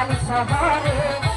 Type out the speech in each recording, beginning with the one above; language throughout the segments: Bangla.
আলি শহরে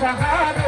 সারা